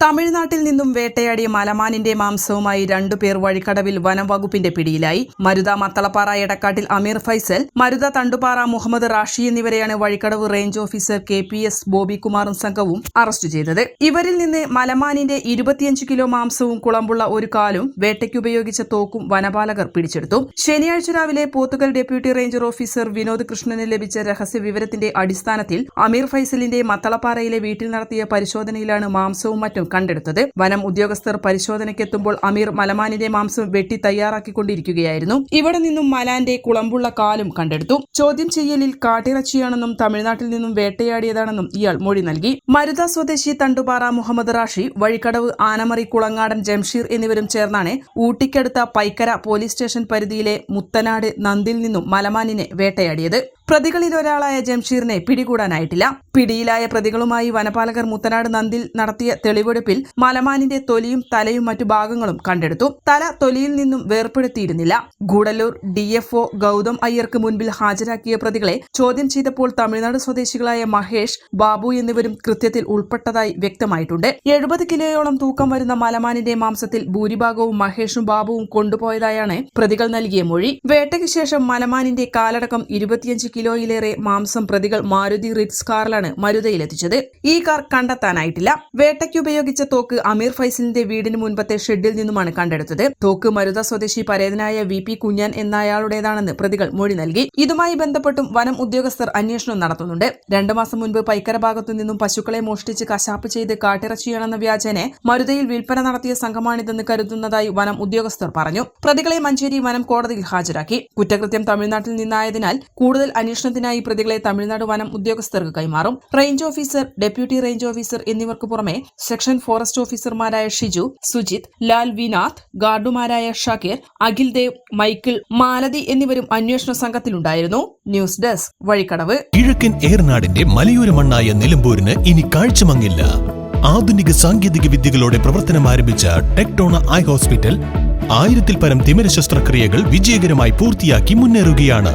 തമിഴ്നാട്ടിൽ നിന്നും വേട്ടയാടിയ മലമാനിന്റെ മാംസവുമായി രണ്ടുപേർ വഴിക്കടവിൽ വനംവകുപ്പിന്റെ പിടിയിലായി. മരുത മത്തളപ്പാറ എടക്കാട്ടിൽ അമീർ ഫൈസൽ മരുത തണ്ടുപാറ മുഹമ്മദ് റാഷി എന്നിവരെയാണ് Vazhikkadavu range officer K P S ബോബികുമാറും സംഘവും അറസ്റ്റ് ചെയ്തത്. ഇവരിൽ നിന്ന് മലമാനിന്റെ ഇരുപത്തിയഞ്ച് കിലോ മാംസവും കുളമ്പുള്ള ഒരു കാലും വേട്ടയ്ക്കുപയോഗിച്ച തോക്കും വനപാലകർ പിടിച്ചെടുത്തു. ശനിയാഴ്ച രാവിലെ Pothukal deputy ranger officer Vinod കൃഷ്ണന് ലഭിച്ച രഹസ്യ വിവരത്തിന്റെ അടിസ്ഥാനത്തിൽ അമീർ ഫൈസലിന്റെ മത്തളപ്പാറയിലെ വീട്ടിൽ നടത്തിയ പരിശോധനയിലാണ് മാംസവും മറ്റും കണ്ടെടുത്തത്. വനം ഉദ്യോഗസ്ഥർ പരിശോധനയ്ക്കെത്തുമ്പോൾ അമീർ മലമാനിന്റെ മാംസം വെട്ടി തയ്യാറാക്കിക്കൊണ്ടിരിക്കുകയായിരുന്നു. ഇവിടെ നിന്നും മലാന്റെ കുളമ്പുള്ള കാലും കണ്ടെടുത്തു. ചോദ്യം ചെയ്യലിൽ കാട്ടിറച്ചിയാണെന്നും തമിഴ്നാട്ടിൽ നിന്നും വേട്ടയാടിയതാണെന്നും ഇയാൾ മൊഴി നൽകി. മരുത സ്വദേശി തണ്ടുപാറ മുഹമ്മദ് റാഷി വഴിക്കടവ് ആനമറി കുളങ്ങാടൻ ജംഷീർ എന്നിവരും ചേർന്നാണ് ഊട്ടിക്കടുത്ത പൈക്കര പോലീസ് സ്റ്റേഷൻ പരിധിയിലെ മുത്തനാട് നന്ദിൽ നിന്നും മലമാനിനെ വേട്ടയാടിയത്. പ്രതികളിൽ ഒരാളായ ജംഷീറിനെ പിടികൂടാനായിട്ടില്ല. പിടിയിലായ പ്രതികളുമായി വനപാലകർ മുത്തനാട് നന്ദിൽ നടത്തിയ തെളിവെടുപ്പിൽ മലമാനിന്റെ തൊലിയും തലയും മറ്റു ഭാഗങ്ങളും കണ്ടെടുത്തു. തല തൊലിയിൽ നിന്നും വേർപ്പെടുത്തിയിരുന്നില്ല. ഗൂഡല്ലൂർ ഡിഎഫ്ഒ ഗൗതം അയ്യർക്ക് മുൻപിൽ ഹാജരാക്കിയ പ്രതികളെ ചോദ്യം ചെയ്തപ്പോൾ തമിഴ്നാട് സ്വദേശികളായ മഹേഷ് ബാബു എന്നിവരും കൃത്യത്തിൽ ഉൾപ്പെട്ടതായി വ്യക്തമായിട്ടുണ്ട്. എഴുപത് കിലോയോളം തൂക്കം വരുന്ന മലമാനിന്റെ മാംസത്തിൽ ഭൂരിഭാഗവും മഹേഷും ബാബുവും കൊണ്ടുപോയതായാണ് പ്രതികൾ നൽകിയ മൊഴി. വേട്ടയ്ക്ക് ശേഷം മലമാനിന്റെ കാലടക്കം ഇരുപത്തിയഞ്ച് കിലോയിലേറെ മാംസം പ്രതികൾ മാരുതി റിറ്റ്സ് കാറിലാണ് മരുതയിലെത്തിച്ചത്. ഈ കാർ കണ്ടെത്താനായിട്ടില്ല. വേട്ടയ്ക്ക് ഉപയോഗിച്ച തോക്ക് അമീർ ഫൈസലിന്റെ വീടിന് മുൻപത്തെ ഷെഡിൽ നിന്നുമാണ് കണ്ടെടുത്തത്. തോക്ക് മരുത സ്വദേശി പരേതനായ വി പി കുഞ്ഞാൻ എന്നയാളുടേതാണെന്ന് പ്രതികൾ മൊഴി നൽകി. ഇതുമായി ബന്ധപ്പെട്ടും വനം ഉദ്യോഗസ്ഥർ അന്വേഷണം നടത്തുന്നുണ്ട്. രണ്ടു മാസം മുൻപ് പൈക്കര ഭാഗത്തു നിന്നും പശുക്കളെ മോഷ്ടിച്ച് കശാപ്പ് ചെയ്ത് കാട്ടിറച്ചിയാണെന്ന വ്യാജനെ മരുതയിൽ വിൽപ്പന നടത്തിയ സംഘമാണിതെന്ന് കരുതുന്നതായി വനം ഉദ്യോഗസ്ഥർ പറഞ്ഞു. പ്രതികളെ മഞ്ചേരി വനം കോടതിയിൽ ഹാജരാക്കി. കുറ്റകൃത്യം തമിഴ്നാട്ടിൽ നിന്നായതിനാൽ കൂടുതൽ അന്വേഷണത്തിനായി പ്രതികളെ തമിഴ്നാട് വനം ഉദ്യോഗസ്ഥർക്ക് കൈമാറും. Range officer deputy range officer എന്നിവർക്ക് പുറമെ സെക്ഷൻ ഫോറസ്റ്റ് ഓഫീസർമാരായ ഷിജു സുജിത് ലാൽ വിനാഥ് ഗാർഡുമാരായ ഷാക്കിർ അഖിൽ ദേവ് മൈക്കിൾ മാലതി എന്നിവരും അന്വേഷണ സംഘത്തിലുണ്ടായിരുന്നു. News desk Vazhikkadavu. കിഴക്കൻ ഏർനാടിന്റെ മലയോര മണ്ണായ നിലമ്പൂരിന് ഇനി കാഴ്ചമങ്ങില്ല. ആധുനിക സാങ്കേതിക വിദ്യകളോടെ പ്രവർത്തനം ആരംഭിച്ച ടെക്ടോണ ഐ ഹോസ്പിറ്റൽ ആയിരത്തിൽ പരം തിമിര ശസ്ത്രക്രിയകൾ വിജയകരമായി പൂർത്തിയാക്കി മുന്നേറുകയാണ്.